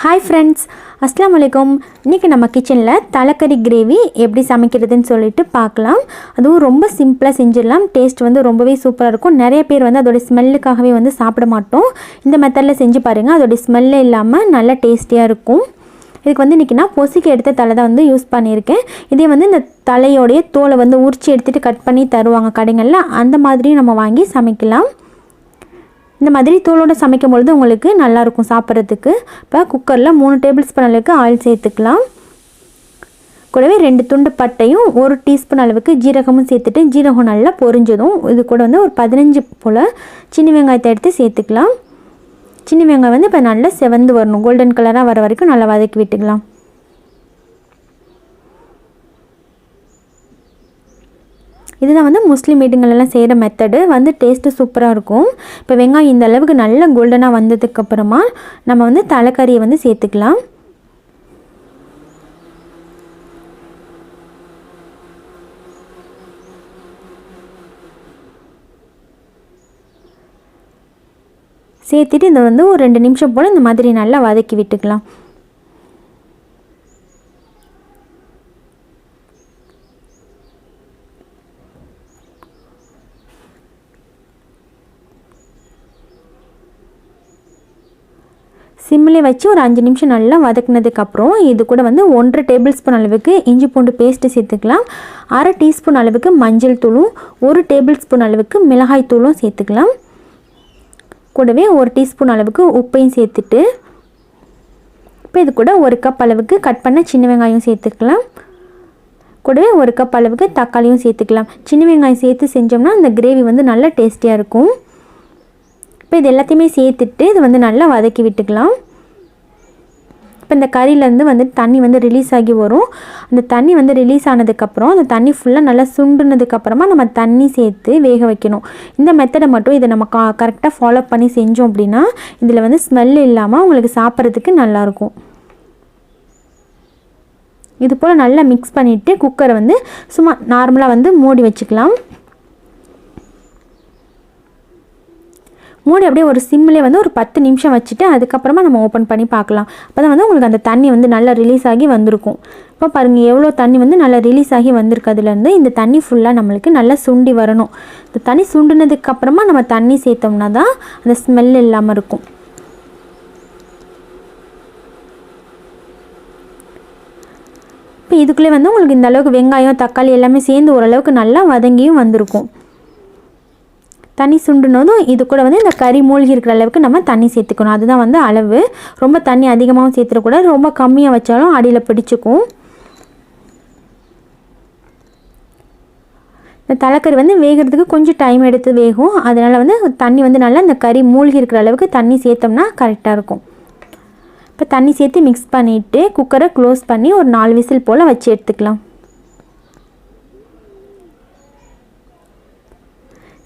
Hi friends அஸ்லாம் வலைக்கம். இன்றைக்கி நம்ம கிச்சனில் தலைக்கறி கிரேவி எப்படி சமைக்கிறதுன்னு சொல்லிட்டு பார்க்கலாம். அதுவும் ரொம்ப சிம்பிளாக செஞ்சிடலாம். டேஸ்ட் வந்து ரொம்பவே சூப்பராக இருக்கும். நிறைய பேர் வந்து அதோடய ஸ்மெல்லுக்காகவே வந்து சாப்பிட மாட்டோம். இந்த மெத்தடில் செஞ்சு பாருங்கள் அதோடய ஸ்மெல்லே இல்லாமல் நல்லா டேஸ்டியாக இருக்கும். இதுக்கு வந்து இன்றைக்கி நான் பொசிக்கு எடுத்த தலை தான் வந்து யூஸ் பண்ணியிருக்கேன். இதே வந்து இந்த தலையோடைய தோலை வந்து உரிச்சு எடுத்துகிட்டு கட் பண்ணி தருவாங்க கடைங்களில் அந்த மாதிரியும் நம்ம வாங்கி சமைக்கலாம். இந்த மாதிரி தூளோடு சமைக்கும் பொழுது உங்களுக்கு நல்லாயிருக்கும் சாப்பிட்றதுக்கு. இப்போ குக்கரில் மூணு டேபிள் ஸ்பூன் அளவுக்கு ஆயில் சேர்த்துக்கலாம். கூடவே ரெண்டு துண்டு பட்டையும் ஒரு டீஸ்பூன் அளவுக்கு ஜீரகமும் சேர்த்துட்டு ஜீரகம் நல்லா பொரிஞ்சதும் இது கூட வந்து ஒரு பதினஞ்சு போல் சின்ன வெங்காயத்தை எடுத்து சேர்த்துக்கலாம். சின்ன வெங்காயம் வந்து இப்போ நல்லா செவந்து வரணும். கோல்டன் கலராக வர வரைக்கும் நல்லா வதக்கி விட்டுக்கலாம். இதுதான் வந்து முஸ்லீம் வீடுங்களெல்லாம் செய்கிற மெத்தடு வந்து டேஸ்ட்டு சூப்பராக இருக்கும். இப்போ வெங்காயம் இந்த அளவுக்கு நல்ல கோல்டனாக வந்ததுக்கப்புறமா நம்ம வந்து தலைக்கறியை வந்து சேர்த்துக்கலாம். சேர்த்துட்டு இதை வந்து ஒரு ரெண்டு நிமிஷம் போல் இந்த மாதிரி நல்லா வதக்கி விட்டுக்கலாம். சிம்மிலே வச்சு ஒரு அஞ்சு நிமிஷம் நல்லா வதக்குனதுக்கப்புறம் இது கூட வந்து ஒன்றரை டேபிள் ஸ்பூன் அளவுக்கு இஞ்சி பூண்டு பேஸ்ட்டு சேர்த்துக்கலாம். அரை டீஸ்பூன் அளவுக்கு மஞ்சள் தூளும் ஒரு டேபிள் ஸ்பூன் அளவுக்கு மிளகாய் தூளும் சேர்த்துக்கலாம். கூடவே ஒரு டீஸ்பூன் அளவுக்கு உப்பையும் சேர்த்துட்டு இப்போ இது கூட ஒரு கப் அளவுக்கு கட் பண்ண சின்ன வெங்காயம் சேர்த்துக்கலாம். கூடவே ஒரு கப் அளவுக்கு தக்காளியும் சேர்த்துக்கலாம். சின்ன வெங்காயம் சேர்த்து செஞ்சோம்னா அந்த கிரேவி வந்து நல்லா டேஸ்டியாக இருக்கும். இப்போ இது எல்லாத்தையுமே சேர்த்துட்டு இது வந்து நல்லா வதக்கி விட்டுக்கலாம். இப்போ இந்த கறியிலேருந்து வந்து தண்ணி வந்து ரிலீஸ் ஆகி வரும். அந்த தண்ணி வந்து ரிலீஸ் ஆனதுக்கப்புறம் அந்த தண்ணி ஃபுல்லாக நல்லா சுண்டுனதுக்கப்புறமா நம்ம தண்ணி சேர்த்து வேக வைக்கணும். இந்த மெத்தடை மட்டும் இதை நம்ம கா கரெக்டாக ஃபாலோ பண்ணி செஞ்சோம் அப்படின்னா இதில் வந்து ஸ்மெல் இல்லாமல் உங்களுக்கு சாப்பிட்றதுக்கு நல்லாயிருக்கும். இது போல் நல்லா மிக்ஸ் பண்ணிவிட்டு குக்கரை வந்து சும்மா நார்மலாக வந்து மூடி வச்சுக்கலாம். மூடி அப்படியே ஒரு சிம்மிலே வந்து ஒரு பத்து நிமிஷம் வச்சுட்டு அதுக்கப்புறமா நம்ம ஓப்பன் பண்ணி பார்க்கலாம். அப்போ தான் வந்து உங்களுக்கு அந்த தண்ணி வந்து நல்லா ரிலீஸ் ஆகி வந்திருக்கும். இப்போ பாருங்கள் எவ்வளோ தண்ணி வந்து நல்லா ரிலீஸ் ஆகி வந்திருக்கு. அதுலேருந்து இந்த தண்ணி ஃபுல்லாக நம்மளுக்கு நல்லா சுண்டி வரணும். இந்த தண்ணி சுண்டினதுக்கப்புறமா நம்ம தண்ணி சேர்த்தோம்னா தான் அந்த ஸ்மெல் இல்லாமல் இருக்கும். இப்போ இதுக்குள்ளே வந்து உங்களுக்கு இந்த அளவுக்கு வெங்காயம் தக்காளி எல்லாமே சேர்ந்து ஓரளவுக்கு நல்லா வதங்கியும் வந்திருக்கும். தண்ணி சுண்டுனதும் இது கூட வந்து இந்த கறி மூழ்கி இருக்கிற அளவுக்கு நம்ம தண்ணி சேர்த்துக்கணும். அதுதான் வந்து அளவு. ரொம்ப தண்ணி அதிகமாகவும் சேர்த்துடக்கூடாது. ரொம்ப கம்மியாக வச்சாலும் அடியில் பிடிச்சிக்கும். இந்த தலைக்கறி வந்து வேகிறதுக்கு கொஞ்சம் டைம் எடுத்து வேகும். அதனால் வந்து தண்ணி வந்து நல்லா இந்த கறி மூழ்கி இருக்கிற அளவுக்கு தண்ணி சேர்த்தோம்னா கரெக்டாக இருக்கும். இப்போ தண்ணி சேர்த்து மிக்ஸ் பண்ணிவிட்டு குக்கரை க்ளோஸ் பண்ணி ஒரு நாலு விசில் போல் வச்சு எடுத்துக்கலாம்.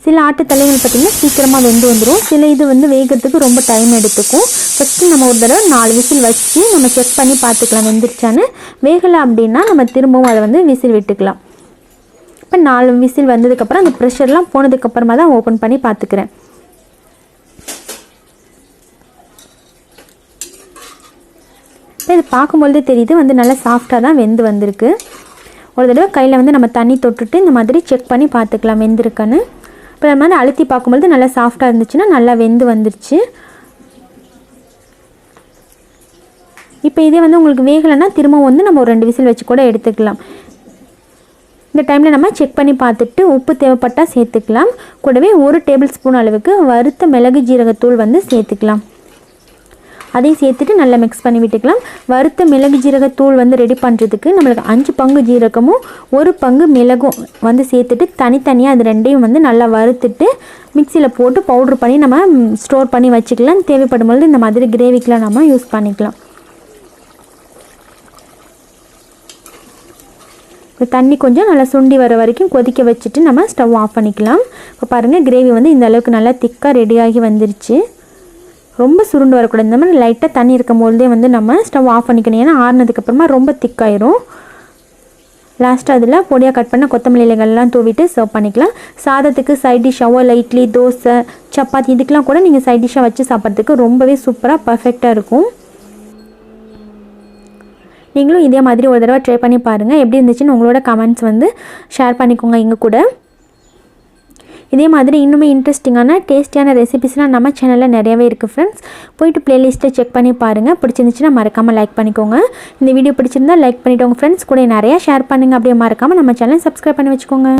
சில ஆட்டு தலைகள் பார்த்திங்கன்னா சீக்கிரமாக வெந்து வந்துடும் சில இது வந்து வேகிறதுக்கு ரொம்ப டைம் எடுத்துக்கும். ஃபஸ்ட்டு நம்ம ஒரு தடவை நாலு விசில் வச்சு நம்ம செக் பண்ணி பார்த்துக்கலாம் வெந்துருச்சான்னு. வேகலை அப்படின்னா நம்ம திரும்பவும் அதை வந்து விசில் விட்டுக்கலாம். இப்போ நாலு விசில் வந்ததுக்கப்புறம் அந்த ப்ரெஷர்லாம் போனதுக்கப்புறமா தான் ஓப்பன் பண்ணி பார்த்துக்கிறேன். இப்போ இது பார்க்கும்பொழுது தெரியுது வந்து நல்லா சாஃப்டாக தான் வெந்து வந்திருக்கு. ஒரு தடவை கையில் வந்து நம்ம தண்ணி தொட்டுட்டு இந்த மாதிரி செக் பண்ணி பார்த்துக்கலாம் வெந்திருக்கான்னு. இப்போ நம்ம வந்து அழுத்தி பார்க்கும்போது நல்லா சாஃப்டாக இருந்துச்சுன்னா நல்லா வெந்து வந்துருச்சு. இப்போ இதே வந்து உங்களுக்கு வேகலைன்னா திரும்ப வந்து நம்ம ஒரு ரெண்டு விசில் வச்சு கூட எடுத்துக்கலாம். இந்த டைமில் நம்ம செக் பண்ணி பார்த்துட்டு உப்பு தேவைப்பட்டால் சேர்த்துக்கலாம். கூடவே ஒரு டேபிள் ஸ்பூன் அளவுக்கு வறுத்த மிளகு ஜீரகத்தூள் வந்து சேர்த்துக்கலாம். அதையும் சேர்த்துட்டு நல்லா மிக்ஸ் பண்ணி விட்டுக்கலாம். வறுத்த மிளகு ஜீரகத்தூள் வந்து ரெடி பண்ணுறதுக்கு நம்மளுக்கு அஞ்சு பங்கு ஜீரகமும் ஒரு பங்கு மிளகும் வந்து சேர்த்துட்டு தனித்தனியாக அது ரெண்டையும் வந்து நல்லா வறுத்துட்டு மிக்சியில் போட்டு பவுட்ரு பண்ணி நம்ம ஸ்டோர் பண்ணி வச்சுக்கலாம். தேவைப்படும் பொழுது இந்த மாதிரி கிரேவிக்கெலாம் நம்ம யூஸ் பண்ணிக்கலாம். இப்போ தண்ணி கொஞ்சம் நல்லா சுண்டி வர வரைக்கும் கொதிக்க வச்சுட்டு நம்ம ஸ்டவ் ஆஃப் பண்ணிக்கலாம். இப்போ பாருங்கள் கிரேவி வந்து இந்த அளவுக்கு நல்லா திக்காக ரெடியாகி வந்துருச்சு. ரொம்ப சுருண்டு வரக்கூடாது. இந்த மாதிரி லைட்டாக தண்ணி இருக்கும்போதே வந்து நம்ம ஸ்டவ் ஆஃப் பண்ணிக்கணும். ஏன்னா ஆறுனதுக்கப்புறமா ரொம்ப திக்காயிரும். லாஸ்ட்டாக அதில் பொடியாக கட் பண்ண கொத்தமல்லி இலைகள்லாம் தூவிட்டு சர்வ் பண்ணிக்கலாம். சாதத்துக்கு சைட் டிஷ்ஷாவோ இல்லை இட்லி தோசை சப்பாத்தி இதுக்கெலாம் கூட நீங்கள் சைட் டிஷ்ஷாக வச்சு சாப்பிட்றதுக்கு ரொம்பவே சூப்பராக பர்ஃபெக்டாக இருக்கும். நீங்களும் இதே மாதிரி ஒரு தடவை ட்ரை பண்ணி பாருங்கள் எப்படி இருந்துச்சுன்னு உங்களோட கமெண்ட்ஸ் வந்து ஷேர் பண்ணிக்கோங்க எங்கள் கூட. இதே மாதிரி இன்னுமே இன்ட்ரெஸ்டிங்கான டேஸ்டியான ரெசிபிஸ்லாம் நம்ம சேனலில் நிறையவே இருக்குது ஃப்ரெண்ட்ஸ் போயிட்டு ப்ளேலிஸ்ட்டை செக் பண்ணி பாருங்கள் பிடிச்சிருந்துச்சுன்னா மறக்காமல் லைக் பண்ணிக்கோங்க. இந்த வீடியோ பிடிச்சிருந்தா லைக் பண்ணிவிட்டு உங்கள் ஃப்ரெண்ட்ஸ் கூட நிறையா ஷேர் பண்ணுங்கள் அப்படியே மறக்காமல் நம்ம சேனல் சப்ஸ்கிரைப் பண்ணி வச்சுக்கோங்க.